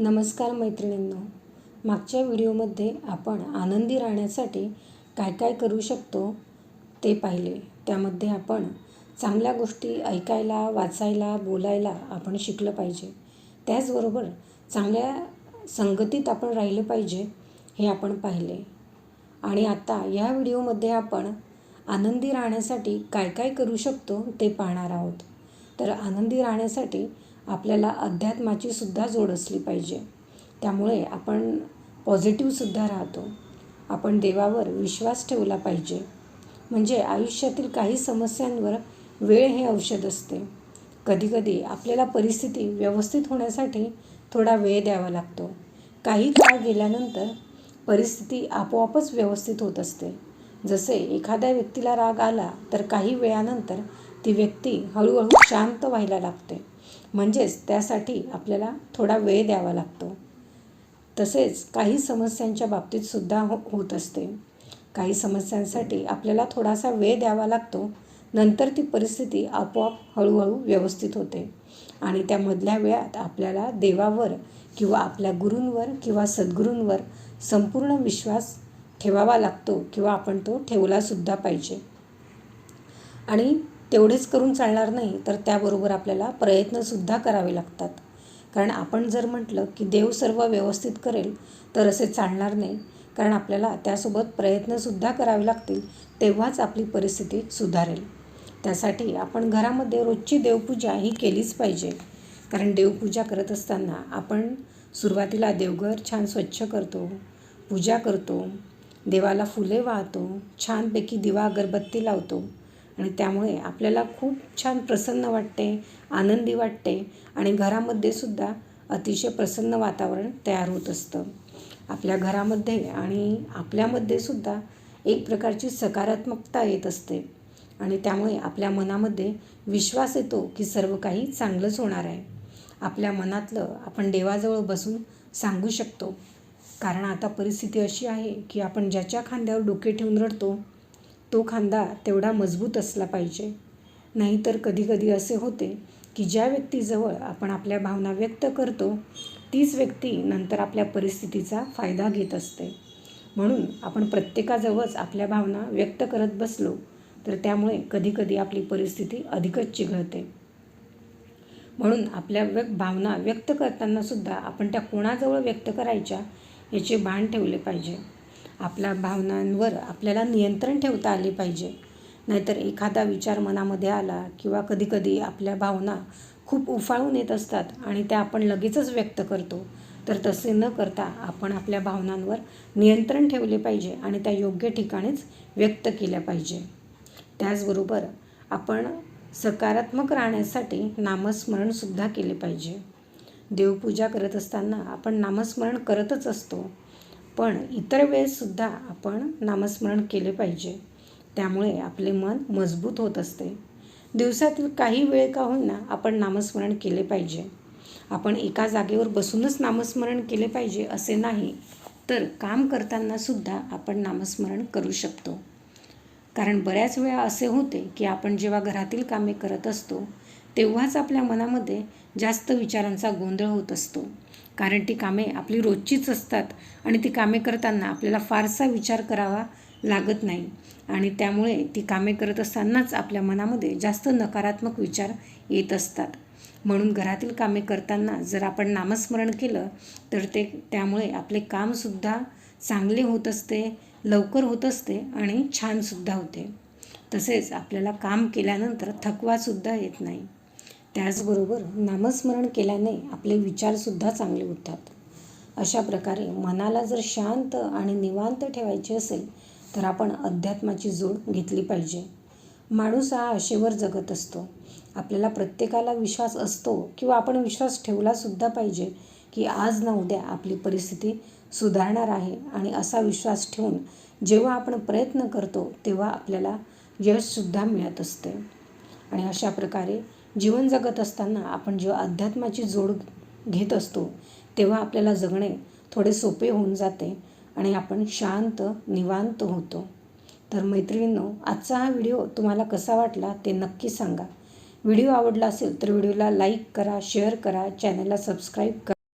नमस्कार मैत्रिणींनो. मागच्या व्हिडिओमध्ये आपण आनंदी राहण्यासाठी काय काय करू शकतो ते पाहिले. त्यामध्ये आपण चांगल्या गोष्टी ऐकायला वाचायला बोलायला आपण शिकलं पाहिजे. त्याचबरोबर चांगल्या संगतीत आपण राहिलं पाहिजे हे आपण पाहिले. आणि आता या व्हिडिओमध्ये आपण आनंदी राहण्यासाठी काय काय करू शकतो ते पाहणार आहोत. तर आनंदी राहण्यासाठी आपल्याला अध्यात्माची सुद्धा जोड असली पाहिजे. त्यामुळे आपण पॉझिटिव्हसुद्धा राहतो. आपण देवावर विश्वास ठेवला पाहिजे. म्हणजे आयुष्यातील काही समस्यांवर वेळ हे औषध असते. कधीकधी आपल्याला परिस्थिती व्यवस्थित होण्यासाठी थोडा वेळ द्यावा लागतो. काही काळ गेल्यानंतर परिस्थिती आपोआपच व्यवस्थित होत असते. जसे एखाद्या व्यक्तीला राग आला तर काही वेळानंतर ती व्यक्ती हळूहळू शांत व्हायला लागते. म्हणजेच त्यासाठी आपल्याला थोडा वेळ द्यावा लागतो. तसेच काही समस्यांच्या बाबतीत सुद्धा हो होत असते. काही समस्यांसाठी आपल्याला थोडासा वेळ द्यावा लागतो. नंतर ती परिस्थिती आपोआप हळूहळू व्यवस्थित होते. आणि त्या मधल्या वेळात आपल्याला देवावर किंवा आपल्या गुरूंवर किंवा सद्गुरूंवर संपूर्ण विश्वास ठेवावा लागतो किंवा आपण तो ठेवलासुद्धा पाहिजे. आणि तेवढेच करून चालणार नाही तर त्याबरोबर आपल्याला प्रयत्नसुद्धा करावे लागतात. कारण आपण जर म्हटलं की देव सर्व व्यवस्थित करेल तर असे चालणार नाही. कारण आपल्याला त्यासोबत प्रयत्नसुद्धा करावे लागतील तेव्हाच आपली परिस्थिती सुधारेल. त्यासाठी आपण घरामध्ये रोजची देवपूजा ही केलीच पाहिजे. कारण देवपूजा करत असताना आपण सुरुवातीला देवघर छान स्वच्छ करतो पूजा करतो देवाला फुले वाहतो छानपैकी दिवा अगरबत्ती लावतो. आणि त्यामुळे आपल्याला खूप छान प्रसन्न वाटते आनंदी वाटते आणि घरामध्ये सुद्धा अतिशय प्रसन्न वातावरण तयार होत असतं. आपल्या घरामध्ये आणि आपल्यामध्ये सुद्धा एक प्रकारची सकारात्मकता येत असते आणि त्यामुळे आपल्या मनामध्ये विश्वास येतो की सर्व काही चांगलंच होणार आहे. आपल्या मनातलं आपण देवाजवळ बसून सांगू शकतो. कारण आता परिस्थिती अशी आहे की आपण ज्याच्या खांद्यावर डोके ठेवून रडतो तो खांदा तेवढा मजबूत असला पाहिजे. नाहीतर कधीकधी असे होते की ज्या व्यक्तीजवळ आपण आपल्या भावना व्यक्त करतो तीच व्यक्ती नंतर आपल्या परिस्थितीचा फायदा घेत असते. म्हणून आपण प्रत्येकाजवळच आपल्या भावना व्यक्त करत बसलो तर त्यामुळे कधीकधी आपली परिस्थिती अधिकच चिघळते. म्हणून आपल्या व्य भावना व्यक्त करतानासुद्धा आपण त्या कोणाजवळ व्यक्त करायच्या याचे भान ठेवले पाहिजे. आपल्या भावनांवर आपल्याला नियंत्रण ठेवता आले पाहिजे. नाहीतर एखादा विचार मनामध्ये आला किंवा कधीकधी आपल्या भावना खूप उफाळून येत असतात आणि त्या आपण लगेचच व्यक्त करतो तर तसे न करता आपण आपल्या भावनांवर नियंत्रण ठेवले पाहिजे आणि त्या योग्य ठिकाणीच व्यक्त केल्या पाहिजे. त्याचबरोबर आपण सकारात्मक राहण्यासाठी नामस्मरणसुद्धा केले पाहिजे. देवपूजा करत असताना आपण नामस्मरण करतच असतो. पण इतर वेळेससुद्धा आपण नामस्मरण केले पाहिजे. त्यामुळे आपले मन मजबूत होत असते. दिवसातील काही वेळ का होईना आपण नामस्मरण केले पाहिजे. आपण एका जागेवर बसूनच नामस्मरण केले पाहिजे असे नाही तर काम करतानासुद्धा आपण नामस्मरण करू शकतो. कारण बऱ्याच वेळा असे होते की आपण जेव्हा घरातील कामे करत असतो तेव्हाच आपल्या मनामध्ये जास्त विचारांचा गोंधळ होत असतो. कारण ती कामे आपली रोजचीच असतात आणि ती कामे करताना आपल्याला फारसा विचार करावा लागत नाही. आणि त्यामुळे ती कामे करत असतानाच आपल्या मनामध्ये जास्त नकारात्मक विचार येत असतात. म्हणून घरातील कामे करताना जर आपण नामस्मरण केलं तर ते त्यामुळे आपले कामसुद्धा चांगले होत असते लवकर होत असते आणि छानसुद्धा होते. तसेच आपल्याला काम केल्यानंतर थकवासुद्धा येत नाही. त्याचबरोबर नामस्मरण केल्याने आपले विचारसुद्धा चांगले होतात अशा प्रकारे मनाला जर शांत आणि निवांत ठेवायचे असेल तर आपण अध्यात्माची जोड घेतली पाहिजे. माणूस हा आशेवर जगत असतो. आपल्याला प्रत्येकाला विश्वास असतो किंवा आपण विश्वास ठेवलासुद्धा पाहिजे की आज ना उद्या आपली परिस्थिती सुधारणार आहे आणि असा विश्वास ठेवून जेव्हा आपण प्रयत्न करतो तेव्हा आपल्याला यशसुद्धा मिळत असते. आणि अशा प्रकारे जीवन जगत असताना आपण जेव्हा अध्यात्माची जोड घेत असतो तेव्हा आपल्याला जगणे थोडे सोपे होऊन जाते आणि आपण शांत निवांत होतो. तर मैत्रिणींनो आजचा हा व्हिडिओ तुम्हाला कसा वाटला ते नक्की सांगा. व्हिडिओ आवडला असेल तर व्हिडिओला लाईक करा शेअर करा चॅनलला सबस्क्राईब करा.